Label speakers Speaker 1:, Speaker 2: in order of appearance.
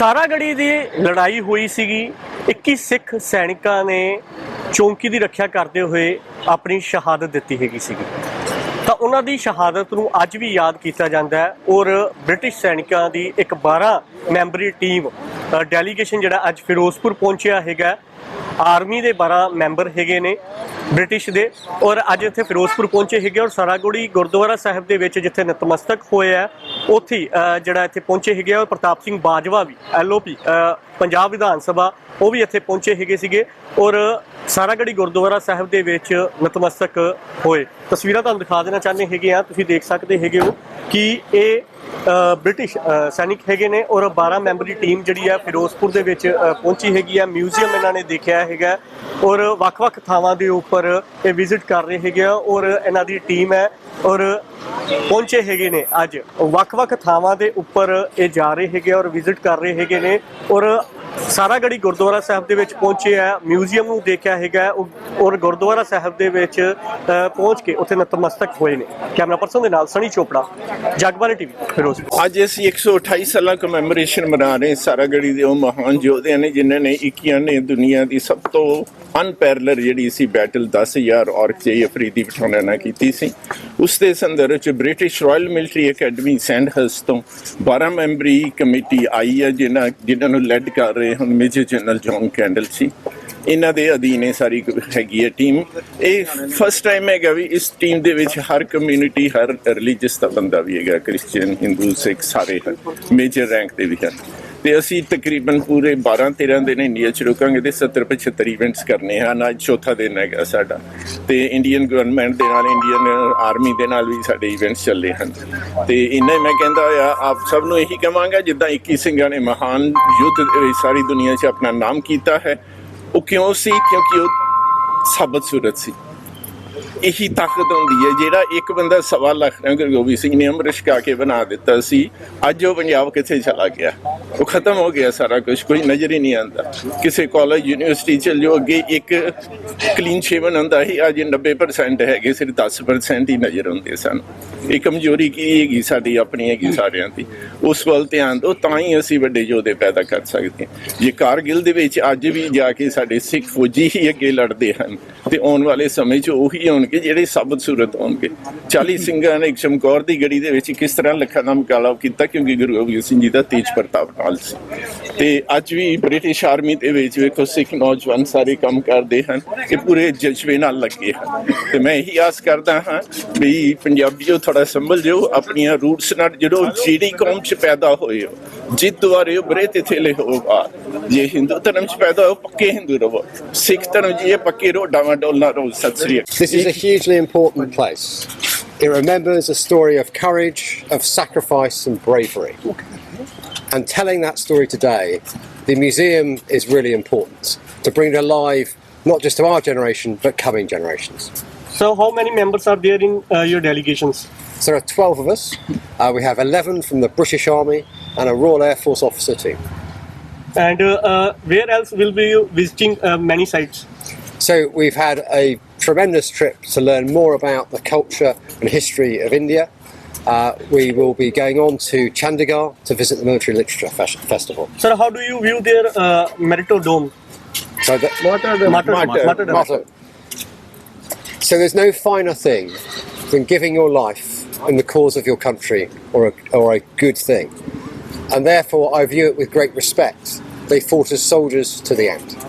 Speaker 1: ਸਾਰਾਗੜੀ ਦੀ ਲੜਾਈ ਹੋਈ ਸੀਗੀ। 21 ਸਿੱਖ ਸੈਨਿਕਾਂ ਨੇ ਚੌਂਕੀ ਦੀ ਰੱਖਿਆ ਕਰਦੇ ਹੋਏ ਆਪਣੀ ਸ਼ਹਾਦਤ ਦਿੱਤੀ ਹੈਗੀ ਸੀਗੀ। ਤਾਂ ਉਹਨਾਂ ਦੀ ਸ਼ਹਾਦਤ ਨੂੰ ਅੱਜ ਵੀ ਯਾਦ ਕੀਤਾ ਜਾਂਦਾ ਹੈ ਔਰ ਬ੍ਰਿਟਿਸ਼ ਸੈਨਿਕਾਂ ਦੀ ਇੱਕ 12 ਮੈਂਬਰੀ ਟੀਮ ਡੈਲੀਗੇਸ਼ਨ ਜਿਹੜਾ ਅੱਜ ਫਿਰੋਜ਼ਪੁਰ ਪਹੁੰਚਿਆ ਹੈਗਾ ਆਰਮੀ ਦੇ 12 ਮੈਂਬਰ ਹੈਗੇ ਨੇ ਬ੍ਰਿਟਿਸ਼ ਦੇ ਔਰ ਅੱਜ ਇੱਥੇ ਫਿਰੋਜ਼ਪੁਰ ਪਹੁੰਚੇ ਹੈਗੇ ਔਰ ਸਰਾਗੁੜੀ ਗੁਰਦੁਆਰਾ ਸਾਹਿਬ ਦੇ ਵਿੱਚ ਜਿੱਥੇ ਨਤਮਸਤਕ ਹੋਇਆ ਹੈ, ਉੱਥੇ ਹੀ, ਜਿਹੜਾ ਇੱਥੇ ਪਹੁੰਚੇ ਹੈਗੇ ਆ ਔਰ ਪ੍ਰਤਾਪ ਸਿੰਘ ਬਾਜਵਾ ਵੀ ਐਲਓਪੀ ਪੰਜਾਬ ਵਿਧਾਨ ਸਭਾ ਉਹ ਵੀ ਇੱਥੇ ਪਹੁੰਚੇ ਹੈਗੇ ਸੀਗੇ ਔਰ ਸਾਰਾਗੜੀ ਗੁਰਦੁਆਰਾ ਸਾਹਿਬ ਦੇ ਵਿੱਚ ਨਤਮਸਤਕ ਹੋਏ। ਤਸਵੀਰਾਂ ਤੁਹਾਨੂੰ ਦਿਖਾ ਦੇਣਾ ਚਾਹੁੰਦੇ ਹੈਗੇ ਆ ਤੁਸੀਂ ਦੇਖ ਸਕਦੇ ਹੈਗੇ ਹੋ ਕਿ ਇਹ ਬ੍ਰਿਟਿਸ਼ ਸੈਨਿਕ ਹੈਗੇ ਨੇ ਔਰ 12 ਮੈਂਬਰੀ ਟੀਮ ਜਿਹੜੀ ਹੈ ਫਿਰੋਜ਼ਪੁਰ ਦੇ ਵਿੱਚ ਪਹੁੰਚੀ ਹੈਗੀ ਆ। ਮਿਊਜ਼ੀਅਮ ਇਹਨਾਂ ਨੇ ਦੇਖਿਆ ਹੈਗਾ ਔਰ ਵੱਖ-ਵੱਖ ਥਾਵਾਂ ਦੇ ਉੱਪਰ ਇਹ ਵਿਜ਼ਿਟ ਕਰ ਰਹੇ ਹੈਗੇ ਆ ਔਰ ਇਹਨਾਂ ਦੀ ਟੀਮ ਹੈ। ਔਰ ਪਹੁੰਚੇ ਹੈਗੇ ਨੇ ਅੱਜ। ਵੱਖ-ਵੱਖ ਥਾਵਾਂ ਦੇ ਉੱਪਰ ਇਹ ਜਾ ਰਹੇ ਹੈਗੇ ਆ ਔਰ ਵਿਜ਼ਿਟ ਕਰ ਰਹੇ ਹੈਗੇ ਨੇ। ਔਰ ਸਾਰਾਗੜੀ ਗੁਰਦੁਆਰਾ ਸਾਹਿਬ ਦੇ ਵਿੱਚ ਪਹੁੰਚੇ ਆ। ਮਿਊਜ਼ੀਅਮ ਨੂੰ ਦੇਖਿਆ ਹੈਗਾ ਔਰ- ਗੁਰਦੁਆਰਾ ਸਾਹਿਬ ਦੇ ਵਿੱਚ ਪਹੁੰਚ ਕੇ ਉੱਥੇ ਨਤਮਸਤਕ ਹੋਏ ਨੇ। ਕੈਮਰਾ ਪਰਸਨ ਦੇ ਨਾਲ ਸਣੀ ਚੋਪੜਾ ਜਗਬਾਨੀ ਟੀਵੀ, ਫਿਰੋਜ਼ਪੁਰ।
Speaker 2: ਅੱਜ ਅਸੀਂ 128 ਸਾਲਾਂ ਕਮੈਮੋਰੇਸ਼ਨ ਮਨਾ ਰਹੇ ਸਾਰਾ ਗੜੀ ਦੇ ਉਹ ਮਹਾਨ ਯੋਧਿਆਂ ਨੇ, ਜਿਨ੍ਹਾਂ ਨੇ 21 ਨੇ ਦੁਨੀਆ ਦੀ ਸਭ ਤੋਂ ਅਨਪੈਰਲਰ ਜਿਹੜੀ ਸੀ ਬੈਟਲ 10000 ਔਰਕ ਜੇ ਅਫਰੀਦੀ ਪਠਾਨਾਂ ਨਾਲ ਕੀਤੀ ਸੀ। ਉਸ ਦੇ ਸੰਦਰਭ ਚ British Royal Military Academy Sandhurst ਤੋਂ 12 ਮੈਂਬਰੀ ਕਮੇਟੀ ਆਈ ਹੈ ਜਿਹਨਾਂ ਜਿਹਨਾਂ ਨੂੰ ਲੈਡ ਕਰ ਰਹੇ ਹਨ ਮੇਜਰ ਜਨਰਲ ਜੌਨ ਕੈਂਡਲ ਸੀ ਇਹਨਾਂ ਦੇ ਅਧੀਨ ਇਹ ਸਾਰੀ ਹੈਗੀ ਹੈ ਟੀਮ ਇਹ ਫਸਟ ਟਾਈਮ ਹੈਗਾ ਵੀ ਇਸ ਟੀਮ ਦੇ ਵਿੱਚ ਹਰ ਕਮਿਊਨਿਟੀ ਹਰ ਰਿਲੀਜੀਅਸ ਦਾ ਬੰਦਾ ਵੀ ਹੈਗਾ ਕ੍ਰਿਸਚੀਅਨ ਹਿੰਦੂ ਸਿੱਖ ਸਾਰੇ ਹਨ। ਮੇਜਰ ਰੈਂਕ ਦੇ ਵੀ ਹਨ। ਤੇ ਅਸੀਂ ਤਕਰੀਬਨ ਪੂਰੇ 12 13 ਦਿਨ ਇੰਡੀਆ ਚ ਰੁਕਾਂਗੇ ਤੇ 70 75 ਇਵੈਂਟਸ ਕਰਨੇ ਹਨ ਅੱਜ ਚੌਥਾ ਦਿਨ ਹੈਗਾ ਸਾਡਾ। ਤੇ ਇੰਡੀਅਨ ਗਵਰਨਮੈਂਟ ਦੇ ਨਾਲ ਇੰਡੀਅਨ ਆਰਮੀ ਦੇ ਨਾਲ ਵੀ ਸਾਡੇ ਇਵੈਂਟਸ ਚੱਲੇ ਹਨ। ਤੇ ਇਹਨਾਂ ਹੀ ਮੈਂ ਕਹਿੰਦਾ ਹੋਇਆ ਆਪ ਸਭ ਨੂੰ ਇਹੀ ਕਹਾਂਗਾ, ਜਿੱਦਾਂ 21 ਸਿੰਘਾਂ ਨੇ ਮਹਾਨ ਯੁੱਧ ਸਾਰੀ ਦੁਨੀਆ 'ਚ ਆਪਣਾ ਨਾਮ ਕੀਤਾ ਹੈ, ਉਹ ਕਿਉਂ ਸੀ? ਕਿਉਂਕਿ ਉਹ ਸਾਬਤ ਸੂਰਤ ਸੀ। ਇਹੀ ਤਾਕਤ ਹੁੰਦੀ ਹੈ, ਜਿਹੜਾ ਇੱਕ ਬੰਦਾ ਸਵਾ ਲੱਖ ਨਗਰ ਗੋਬਿੰਦ ਸਿੰਘ ਨੇ ਅੰਮ੍ਰਿਤ ਛਕਾ ਕੇ ਬਣਾ ਦਿੱਤਾ ਸੀ, ਅੱਜ ਉਹ ਪੰਜਾਬ ਕਿੱਥੇ ਚਲਾ ਗਿਆ? ਉਹ ਖਤਮ ਹੋ ਗਿਆ ਸਾਰਾ ਕੁਝ ਕੋਈ ਨਜ਼ਰ ਹੀ ਨਹੀਂ ਆਉਂਦਾ। ਕਿਸੇ ਕਾਲਜ ਯੂਨੀਵਰਸਿਟੀ 'ਚ ਜੋ ਅੱਗੇ ਇੱਕ ਕਲੀਨ ਸ਼ੇਵਨ ਹੁੰਦਾ ਸੀ, ਅੱਜ 90% ਹੈਗੇ, ਸਿਰਫ 10% ਹੀ ਨਜ਼ਰ ਆਉਂਦੇ ਸਨ। ਇਹ ਕਮਜ਼ੋਰੀ ਕੀ ਹੈਗੀ ਸਾਡੀ, ਆਪਣੀ ਹੈਗੀ ਸਾਰਿਆਂ ਦੀ? ਉਸ ਵੱਲ ਧਿਆਨ ਦਿਓ, ਤਾਂ ਹੀ ਅਸੀਂ ਵੱਡੇ ਯੋਧੇ ਪੈਦਾ ਕਰ ਸਕਦੇ ਹਾਂ। ਜੇ ਕਾਰਗਿਲ ਦੇ ਵਿੱਚ ਅੱਜ ਵੀ ਜਾ ਕੇ ਸਾਡੇ ਸਿੱਖ ਫੌਜੀ ਹੀ ਅੱਗੇ ਲੜਦੇ ਹਨ, ਤੇ ਆਉਣ ਵਾਲੇ ਸਮੇਂ 'ਚ ਉਹੀ ਹੋਣਗੇ ਜਿਹੜੇ ਸਾਬਤ ਸੂਰਤ ਹੋਣਗੇ। 40 ਸਿੰਘਾਂ ਨੇ ਇੱਕ ਚਮਕੌਰ ਦੀ ਗੜੀ ਦੇ ਵਿੱਚ ਕਿਸ ਤਰ੍ਹਾਂ ਲੱਖਾਂ ਦਾ ਮੁਕਾਬਲਾ ਕੀਤਾ, ਕਿਉਂਕਿ ਗੁਰੂ ਗੋਬਿੰਦ ਸਿੰਘ ਜੀ ਦਾ ਤੇਜ ਪ੍ਰਤਾਪ ਨਾਲ ਸੀ। ਤੇ ਅੱਜ ਵੀ ਬ੍ਰਿਟਿਸ਼ ਆਰਮੀ ਦੇ ਵਿੱਚ ਵੇਖੋ ਸਿੱਖ ਨੌਜਵਾਨ ਸਾਰੇ ਕੰਮ ਕਰਦੇ ਹਨ ਕਿ ਪੂਰੇ ਜਜ਼ਬੇ ਨਾਲ ਲੱਗੇ ਹਨ। ਤੇ ਮੈਂ ਇਹੀ ਆਸ ਕਰਦਾ ਹਾਂ ਵੀ ਪੰਜਾਬੀਓ ਥੋੜਾ ਸੰਭਲ ਜਿਓ ਆਪਣੀਆਂ ਰੂਟਸ ਨਾਲ ਜਦੋਂ ਜਿਹੜੀ ਕੌਮ 'ਚ ਪੈਦਾ ਹੋਏ ਹੋ ਜਿੱਤ ਦੁਆਰੇ ਬਰੇ ਤੇ ਥੇਲੇ ਹੋਗਾ ਜੇ ਹਿੰਦੂ ਧਰਮ 'ਚ ਪੈਦਾ ਹੋ ਪੱਕੇ ਹਿੰਦੂ ਰਹੋ। ਸਿੱਖ ਧਰਮ 'ਚ ਇਹ ਪੱਕੇ ਰੋ ਡਾਵਾਂ ਡੋਲ ਨਾ ਰਹੋ। ਸਤਿ ਸ੍ਰੀ ਅਕਾਲ।
Speaker 3: This is a hugely important place. It remembers a story of courage, of sacrifice, and bravery. And telling that story today, the museum is really important to bring it alive, not just to our generation, but coming generations.
Speaker 1: So how many members are there in uh, your delegations?
Speaker 3: So there are 12 of us. Uh, we have 11 from the British Army and a Royal Air Force officer team.
Speaker 1: And uh, uh, where else will be visiting uh, many sites?
Speaker 3: So we've had a tremendous trip to learn more about the culture and history of India. Uh, we will be going on to Chandigarh to visit the Military Literature Fes- Festival.
Speaker 1: Sir, how do you view their uh, Merito Dome?
Speaker 3: So, the,
Speaker 1: Martyrdom.
Speaker 3: Martyrdom.
Speaker 1: Martyrdom.
Speaker 3: Martyrdom. so there's no finer thing than giving your life in the cause of your country or a, or a good thing. And therefore, I view it with great respect. They fought as soldiers to the end.